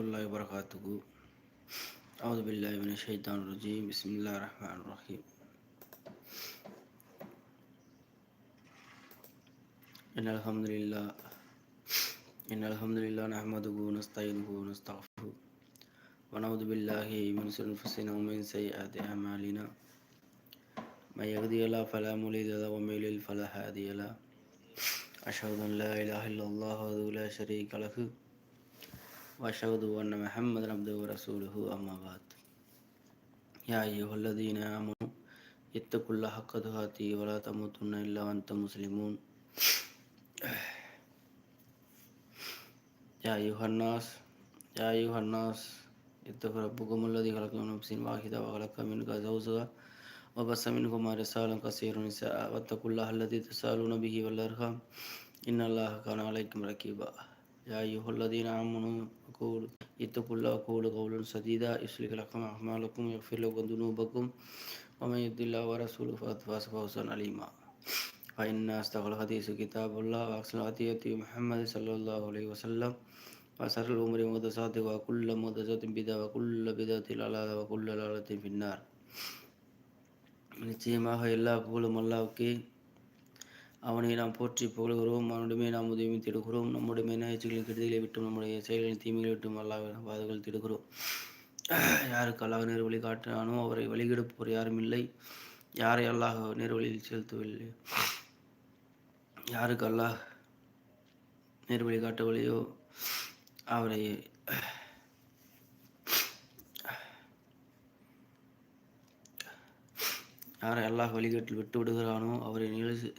الله وبركاته أعوذ بالله من الشيطان الرجيم بسم الله الرحمن الرحيم إن الحمد لله إن الحمد لله نحمده ونستعينه ونستغفره ونعوذ بالله من شرور أنفسنا ومن سيئات أعمالنا من يهدي الله فلا مضل له ومن يضلل فلا هادي له أشهد أن لا إله إلا الله وحده لا شريك له وأشهد أن محمدا عبده ورسوله أما بعد يا أيها الذين آمنوا اتقوا الله حق تقاته ولا تموتن إلا وأنتم مسلمون يا أيها الناس يا أيها الناس اتقوا ربكم الذي خلق من نفس واحدة وخلق منها زوجها وبث منهما رسالا كثيرا نساء واتقوا الله الذي تسألون به والأرحام إن الله كان عليكم رقيبا يا أيها الذين آمنوا قولوا اتقوا الله وقولوا قولا سديدا يصلح لكم أعمالكم ويغفر لكم ذنوبكم ومن يطع الله ورسوله فقد فاز فوزا عليما فإن أصدق الحديث كتاب الله وأحسن الهدي محمد صلى الله عليه وسلم وشر الأمور محدثاتها وكل محدثة بدعة وكل بدعة ضلالة وكل ضلالة في النار நிச்சயமாக எல்லா புகழும் அல்லாவுக்கே அவனை நாம் போற்றி புகழ்கிறோம். அவனுடைய நாம் உதவி தேடுகிறோம். நம்முடைய நகைச்சுகளின் கெடுதலை விட்டும் நம்முடைய செயல்களின் தீமைகளை விட்டும் அல்லாஹ் பாதுகள் தேடுகிறோம். யாருக்கு அல்லாஹ் நேர் வழி காட்டினானோ அவரை வழிகெடுப்போர் யாரும் இல்லை. யாரை அல்லாஹ் நேர் வழியில் செலுத்தவில்லை? யாருக்கு அல்லாஹ் நேர் வழி காட்டவில்லையோ அவரை யாரை அல்லாஹ் வழிகட்டில் விட்டு விடுகிறானோ அவரை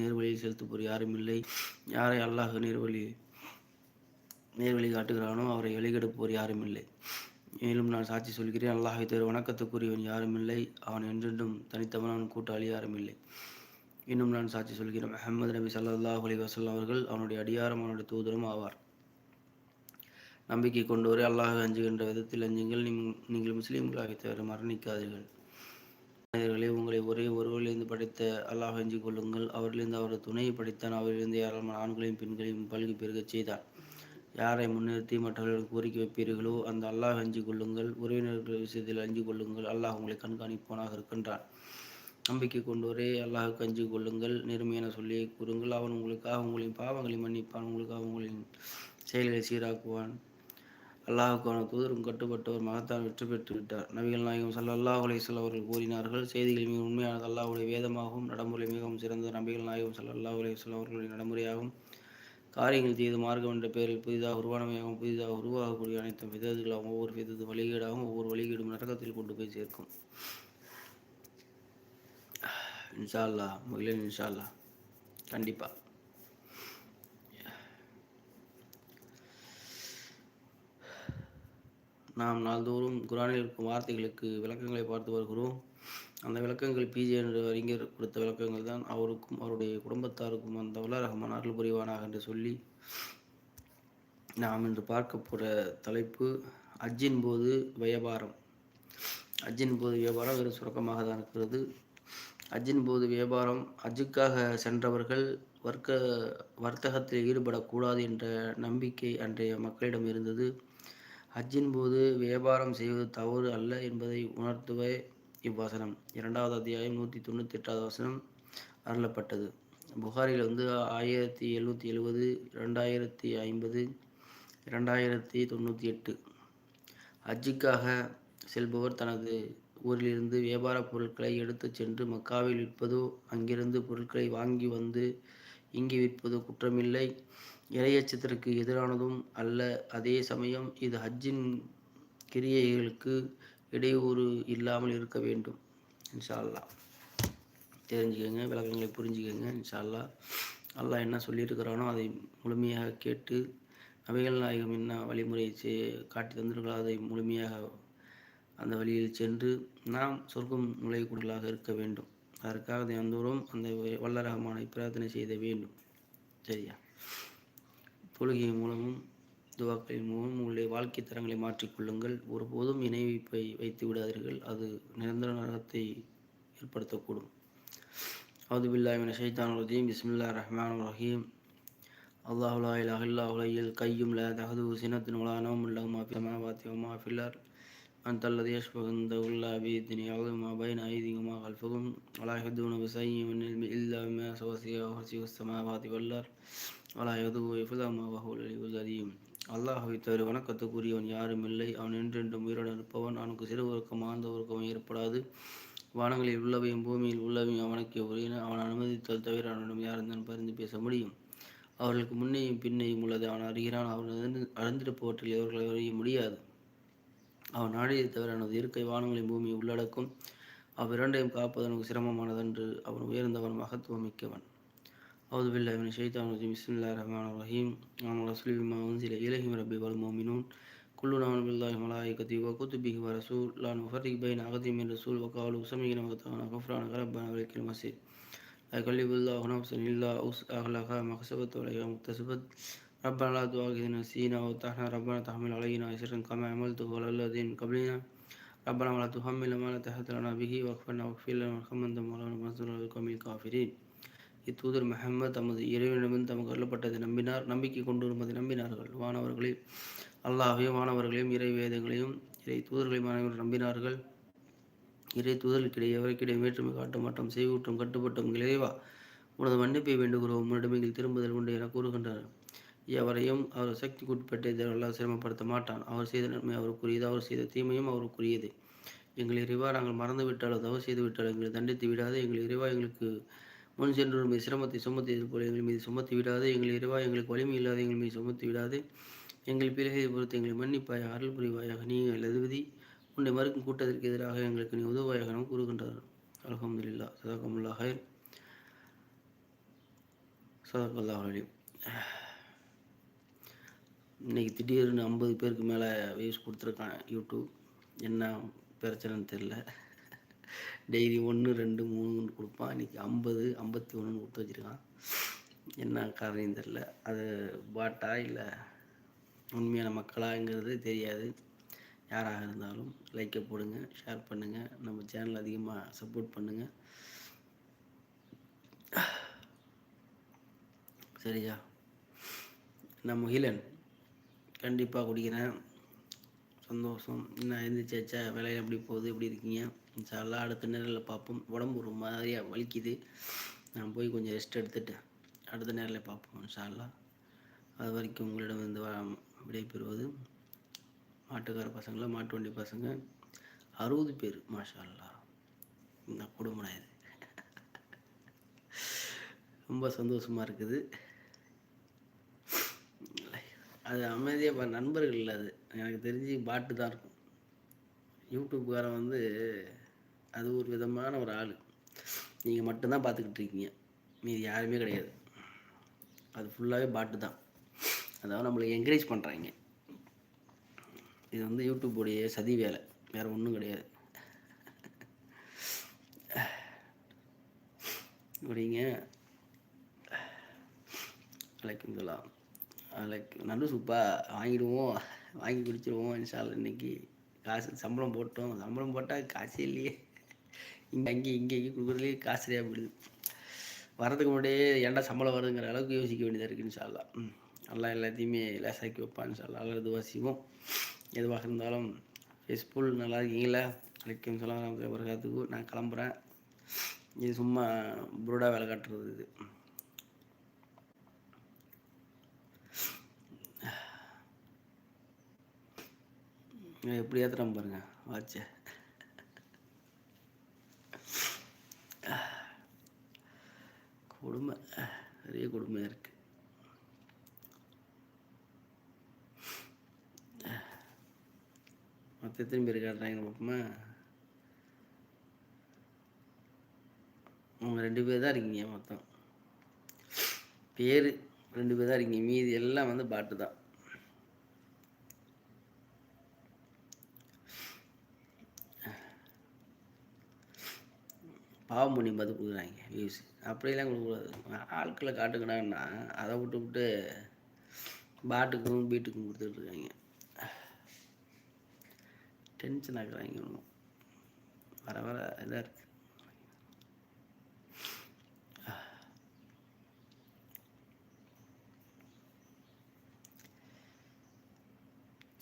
நேர்வழியில் செலுத்துப்போர் யாரும் இல்லை. யாரை அல்லாஹ் நேர்வழி நேர்வழி காட்டுகிறானோ அவரை வழிகெடுப்போர் யாரும் இல்லை. மேலும் நான் சாட்சி சொல்கிறேன் அல்லாஹை தவிர வணக்கத்துக்குரியவன் யாரும் இல்லை. அவன் என்றென்றும் தனித்தவன் அவன் கூட்டாளி யாரும் இல்லை. இன்னும் நான் சாட்சி சொல்கிறேன் அஹமது நபி சல்லாஹ் அலி வசல்லாம் அவர்கள் அவனுடைய அடியாரம் அவனுடைய தூதரும் ஆவார். நம்பிக்கை கொண்டோரே அல்லாஹ் அஞ்சுகின்ற விதத்தில் அஞ்சுங்கள். நீங்கள் முஸ்லீம்களாக தவிர மரணிக்காதீர்கள். மனிதர்களே உங்களை ஒரே ஒருவரிலிருந்து படைத்த அல்லாஹ் அஞ்சு கொள்ளுங்கள். அவரிலிருந்து அவரது துணையை படைத்தான். அவரிலிருந்து ஏராளமான ஆண்களையும் பெண்களையும் பல்கி பெருகச் செய்தான் யாரை முன்னிறுத்தி மற்றவர்களுக்கு கோரிக்கை வைப்பீர்களோ அந்த அல்லாஹ் அஞ்சு கொள்ளுங்கள். உறவினர்கள் விஷயத்தில் அஞ்சு கொள்ளுங்கள். அல்லாஹ் உங்களை கண்காணிப்பவனாக இருக்கின்றான். நம்பிக்கை கொண்டோரே அல்லாஹுக்கு அஞ்சு கொள்ளுங்கள். நேர்மையான சொல்லியை கூறுங்கள். அவன் உங்களுக்காக உங்களின் பாவங்களை மன்னிப்பான். உங்களுக்காக உங்களின் செயல்களை சீராக்குவான். அல்லாஹுக்கான தூதரும் கட்டுப்பட்டவர் மகத்தான் வெற்றி பெற்று விட்டார். நபிகள் நாயகம் சல்லாஹ் அலிஸ்வல் அவர்கள் கூறினார்கள் செய்திகள் மிக உண்மையானது அல்லாஹுடைய வேதமாகவும் நடைமுறை மிகவும் சிறந்த நபிகள் நாயகம் சல்லாஹ் அலிஸ்வல் அவர்களுடைய நடைமுறையாகும் காரியங்கள் செய்து மார்க்கம் என்ற பெயரில் புதிதாக உருவானமையாகவும் புதிதாக உருவாகக்கூடிய அனைத்து விதத்துகளாகவும் ஒவ்வொரு விதத்து வழிகேடாகவும் ஒவ்வொரு வழிகேடும் நரகத்தில் கொண்டு போய் சேர்க்கும். இன்ஷா அல்லா முகிலன் இன்ஷா அல்லா கண்டிப்பாக நாம் நாள்தோறும் குரானில் இருக்கும் வார்த்தைகளுக்கு விளக்கங்களை பார்த்து வருகிறோம். அந்த விளக்கங்கள் பிஜே என்ற அறிஞர் கொடுத்த விளக்கங்கள் தான் அவருக்கும் அவருடைய குடும்பத்தாருக்கும் அந்த உலரகமான அருள் புரிவானாக என்று சொல்லி நாம் இன்று பார்க்க போகிற தலைப்பு அஜின் போது வியாபாரம். அஜின் போது வியாபாரம் வெறும் சுரக்கமாக தான் இருக்கிறது. அஜின் போது வியாபாரம் அஜுக்காக சென்றவர்கள் வர்க்க வர்த்தகத்தில் ஈடுபடக்கூடாது என்ற நம்பிக்கை அன்றைய மக்களிடம் இருந்தது. ஹஜ்ஜின் போது வியாபாரம் செய்வது தவறு அல்ல என்பதை உணர்த்துவே இவ்வசனம். இரண்டாவது அத்தியாயம் நூற்றி தொண்ணூற்றி எட்டாவது வசனம் அருளப்பட்டது. புகாரில் வந்து ஆயிரத்தி எழுநூற்றி எழுபது ரெண்டாயிரத்தி ஐம்பது இரண்டாயிரத்தி தொண்ணூற்றி எட்டு ஹஜ்ஜுக்காக செல்பவர் தனது ஊரிலிருந்து வியாபார பொருட்களை எடுத்து சென்று மக்காவில் விற்பதோ அங்கிருந்து பொருட்களை வாங்கி வந்து இங்கே விற்பதோ குற்றமில்லை. இறையச்சத்திற்கு எதிரானதும் அல்ல. அதே சமயம் இது ஹஜ்ஜின் கிரியைகளுக்கு இடையூறு இல்லாமல் இருக்க வேண்டும். இன்ஷால்லா தெரிஞ்சுக்கோங்க விளக்கங்களை புரிஞ்சுக்கோங்க இன்ஷால்லா அல்லா அல்லாஹ் என்ன சொல்லியிருக்கிறானோ அதை முழுமையாக கேட்டு நபிகள் நாயகம் என்ன வழிமுறை காட்டி தந்திருக்கிறோ அதை முழுமையாக அந்த வழியில் சென்று நாம் சொர்க்கம் நுழையக்கூடியலாக இருக்க வேண்டும். அதற்காக தினந்தோறும் அந்த வல்லரகமான பிரார்த்தனை செய்த வேண்டும். சரியா? தொழுகை மூலமும் துவாக்களின் மூலம் உங்களுடைய வாழ்க்கை தரங்களை மாற்றிக்கொள்ளுங்கள் ஒருபோதும் இணை வைப்பை வைத்து விடாதீர்கள் அது நிரந்தர நரகத்தை ஏற்படுத்தக்கூடும் அவுது பில்லாமின் ஷைத்தான் ரஜீம் பிஸ்மில்லா ரஹ்மான் ரஹீம் الله لا إله إلا هو الحي القيوم لا تأخذه سنة ولا نوم له ما في السماوات وما في الأرض أنت الذي يشفع عنده إلا بإذنه يعلم ما بين أيديهم وما خلفهم ولا يحدون بشيء من علم إلا بما وسع كرسيه السماوات والأرض அலா எது இஃபுலாமாவஹுல் அலிவுல் அதியும் அல்லாஹவை தவிர வணக்கத்துக்குரியவன் யாரும் இல்லை. அவன் என்றென்றும் உயிரோடு இருப்பவன். அவனுக்கு சிறுவருக்கும் உறக்கம் ஆழ்ந்த ஏற்படாது. வானங்களில் உள்ளவையும் பூமியில் உள்ளவையும் அவனுக்கு உரியன. அவன் அனுமதித்தால் தவிர அவனிடம் யாருந்தான் பரிந்து பேச முடியும். அவர்களுக்கு முன்னையும் பின்னையும் உள்ளது அவன் அறிகிறான். அவன் அறிந்திருப்பவற்றில் இவர்களை அறிய முடியாது. அவன் ஆழியை தவிர அவனது இருக்கை வானங்களின் பூமியை உள்ளடக்கும். அவ்விரண்டையும் காப்பது அவனுக்கு சிரமமானதன்று. அவன் உயர்ந்தவன் மகத்துவமிக்கவன் أعوذ بالله من الشيطان الرجيم. بسم الله الرحمن الرحيم. آمن رسول بما أنزل إليه من ربي والمؤمنون. كلنا آمن بالله وملائكته وكتبه ورسول. لا نفرق بين أحد من رسول. وقالوا سمعنا وأطعنا غفرانك ربنا ولك المصير. لا يكلف الله نفسا إلا وسعها. لها ما كسبت وعليها ما ربنا لا تؤاخذنا نسينا وأطعنا. ربنا تحمل علينا إسرا كما عملته على الذين قبلنا. ربنا ولا تحمل ما لا طاقة لنا به. واغفرنا واغفر لنا وارحمنا أنت مولانا فانصرنا على الكافرين இத்தூதர் மெஹம்மத் தமது இறைவனிடமிருந்து தமக்கு அருளப்பட்டதை நம்பினார் நம்பிக்கை கொண்டு வருவதை நம்பினார்கள். வானவர்களையும் அல்லாஹையும் வானவர்களையும் இறை வேதங்களையும் இறை தூதர்களையும் அனைவரும் நம்பினார்கள். இறை தூதர்களுக்கிடையே எவருக்கிடையே வேற்றுமை காட்ட மாட்டோம் செய்வூட்டம் கட்டுப்பட்டும் இறைவா உனது மன்னிப்பை வேண்டுகிறோம். உன்னிடமையில் திரும்புதல் உண்டு என கூறுகின்றனர் எவரையும் அவர் சக்திக்குட்பட்டு இதெல்லாம் சிரமப்படுத்த மாட்டான். அவர் செய்த நன்மை அவருக்குரியது அவர் செய்த தீமையும் அவருக்குரியது. எங்கள் இறைவா நாங்கள் மறந்துவிட்டாலோ தவறு செய்து விட்டாலோ எங்களை தண்டித்து விடாது. எங்கள் இறைவா எங்களுக்கு முன் சென்று மீது சிரமத்தை சுமத்தியது போல எங்கள் மீது சுமத்தி விடாது. எங்கள் இறைவா எங்களுக்கு வலிமை இல்லாத எங்கள் மீது சுமத்தி விடாது. எங்கள் பிறகை பொறுத்து எங்களை மன்னிப்பாய் அருள் புரிவாயாக. நீ எழுதுவதி உன்னை மறுக்கும் கூட்டத்திற்கு எதிராக எங்களுக்கு நீ உதவாயாக நாம் கூறுகின்றார். அலகம்துல்லா சதாகமுல்லா ஹயர் அலி இன்னைக்கு திடீர்னு ஐம்பது பேருக்கு மேலே வியூஸ் கொடுத்துருக்கான் யூடியூப் என்ன பிரச்சனைன்னு தெரில டெய்லி ஒன்று ரெண்டு மூணுன்னு கொடுப்பான். இன்றைக்கி ஐம்பது ஐம்பத்தி ஒன்றுன்னு கொடுத்து வச்சுருக்கான். என்ன காரணம் தெரில அது பாட்டா இல்லை? உண்மையான மக்களாங்கிறது தெரியாது. யாராக இருந்தாலும் லைக்கை போடுங்க ஷேர் பண்ணுங்கள் நம்ம சேனல் அதிகமாக சப்போர்ட் பண்ணுங்கள் சரியா? நான் முகிலன். கண்டிப்பாக குடிக்கிறேன். சந்தோஷம். என்ன எழுந்திரிச்சாச்சா? வேலையில் எப்படி போகுது? எப்படி இருக்கீங்க? இன்ஷால்லா அடுத்த நேரில் பார்ப்போம் உடம்பு ஒரு மாதிரியாக வலிக்குது நான் போய் கொஞ்சம் ரெஸ்ட் எடுத்துட்டு அடுத்த நேரில் பார்ப்போம் இன்ஷால்லா அது வரைக்கும் உங்களிடம் வந்து விடைபெறுவது மாட்டுக்கார பசங்கள மாட்டு வண்டி பசங்க அறுபது பேர் மாஷால்லா இந்த குடும்பம் இது ரொம்ப சந்தோஷமாக இருக்குது அது அமைதியாக நண்பர்கள் இல்லை அது எனக்கு தெரிஞ்சு பாட்டு தான் இருக்கும் யூடியூப்காரன் வந்து அது ஒரு விதமான ஒரு ஆள். நீங்கள் மட்டும்தான் பார்த்துக்கிட்டு இருக்கீங்க. மீது யாருமே கிடையாது. அது ஃபுல்லாகவே பாட்டு தான். அதாவது நம்மளை என்கரேஜ் பண்ணுறாங்க இது வந்து யூடியூப்புடைய சதி வேலை. வேறு ஒன்றும் கிடையாது. அப்படிங்க அலைக்கும் சொல்லலாம். அலைக்கு நடு சூப்பாக வாங்கிடுவோம். வாங்கி குடிச்சிடுவோம் இன்ஷால் இன்னைக்கு. காசு சம்பளம் போட்டோம். சம்பளம் போட்டால் காசு இல்லையே. இங்கே அங்கே இங்கே கொடுக்குறதுலேயே காசு சரியாக போயிடுது. வரதுக்கு முன்னாடியே ஏன்டா சம்பளம் வருதுங்கிற அளவுக்கு யோசிக்க வேண்டியதாக இருக்குன்னு சொல்லலாம் நல்லா எல்லாத்தையுமே லேசாக்கி வைப்பான்னு சொல்லலாம் நல்லா இதுவாக எதுவாக இருந்தாலும் ஃபேஸ்புல் நல்லா இருக்கீங்களா? அழைக்கும் சொல்லலாம் வரகாத்துக்கு நான் கிளம்புறேன். இது சும்மா புரோடா வேலை காட்டுறது இது. எப்படி ஏற்றுறோம் பாருங்க வாட்சை கொடுமை. நிறைய கொடுமையாக இருக்குது மற்ற எத்தனை பேர் காட்டுறாங்கன்னு பார்ப்போமா அவங்க ரெண்டு பேர் தான் இருக்கீங்க மொத்தம். பேர் ரெண்டு பேர் தான் இருக்கீங்க. மீதி எல்லாம் வந்து பாட்டு தான். பாவம் பண்ணி பார்த்து கொடுக்குறாங்க. வியூஸ் அப்படியெல்லாம் கொடுக்கக்கூடாது. ஆட்களை காட்டுக்கிறாங்கன்னா அதை விட்டு விட்டு பாட்டுக்கும் பீட்டுக்கும் கொடுத்துட்ருக்காங்க டென்ஷன் ஆக்குறாங்க ஒன்றும் வர வர இதாக இருக்குது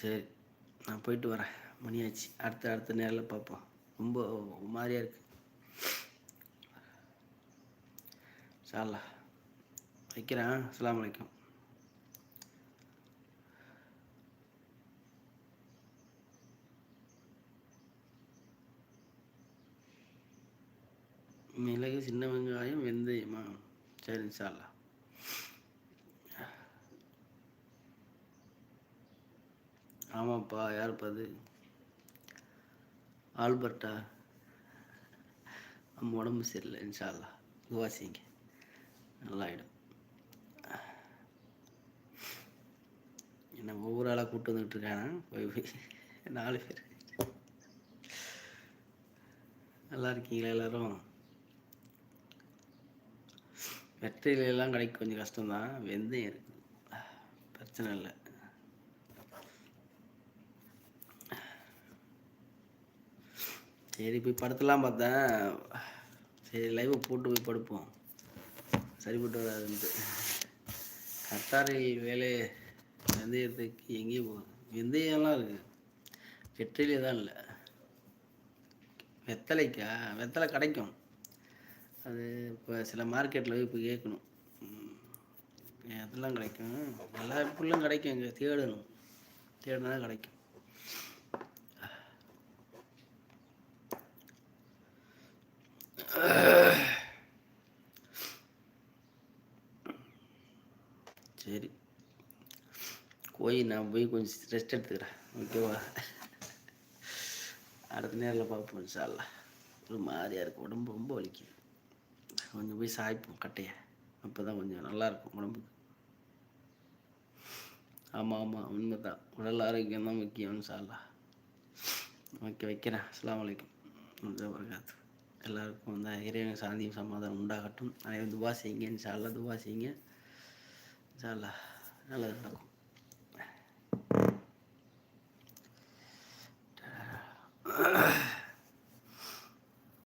சரி நான் போயிட்டு வரேன். மணியாச்சு. அடுத்த அடுத்த நேரில் பார்ப்போம். ரொம்ப மாதிரியாக இருக்குது சார்லா வைக்கிறேன். அஸ்லாம் வலைக்கம் மிளகு சின்ன வெங்காயம் வெந்தயமா? சரி இன்ஷால்லா ஆமாப்பா யாருப்பா அது? ஆல்பர்ட்டா? நம்ம உடம்பு சரியில்லை இன்ஷால்லா துவா நல்லாயிடும். என்ன ஒவ்வொரு ஆளாக கூப்பிட்டு வந்துட்டு இருக்கானா? போய் போய் நாலு பேர். நல்லா இருக்கீங்களா எல்லாரும்? வெற்றில எல்லாம் கிடைக்க கொஞ்சம் கஷ்டம்தான். வெந்தயம் இருக்கு. பிரச்சனை இல்லை. சரி போய் படத்தெல்லாம் பார்த்தேன். சரி லைவை போட்டு போய் படுப்போம். சரிப்பட்டு வராதுன்ட்டு. கத்தாரில் வேலை வெந்தயத்துக்கு எங்கேயும் போகுது வெந்தயம்லாம் இருக்குது வெற்றிலே தான் இல்லை. வெத்தலைக்கா? வெத்தலை கிடைக்கும். அது இப்போ சில மார்க்கெட்டில் போய் இப்போ கேட்கணும். அதெல்லாம் கிடைக்கும். எல்லா புல்லும் கிடைக்கும் இங்கே. தேடணும். தேடினா தான் கிடைக்கும். Ugh. போய் நான் போய் கொஞ்சம் ரெஸ்ட் எடுத்துக்கிறேன். ஓகேவா அடுத்த நேரில் பார்ப்போம் சார்ல ஒரு மாதிரியாக இருக்கும் உடம்பு ரொம்ப வலிக்குது. கொஞ்சம் போய் சாய்ப்போம் கட்டையை. அப்போ தான் கொஞ்சம் நல்லாயிருக்கும் உடம்புக்கு. ஆமாம் ஆமாம் உண்மை தான் உடல் ஆரோக்கியம் தான் முக்கியம்னு இன்ஷால்லா ஓகே வைக்கிறேன். அஸ்லாம் அலைக்கும். வரகாத்து. எல்லாருக்கும் வந்து இறைவன் சாந்தியும் சமாதானம் உண்டாகட்டும். அனைவரும் துவா செய்யுங்க. இன்ஷால்லா துவா செய்யுங்க. இன்ஷால்லா நல்லது நடக்கும்.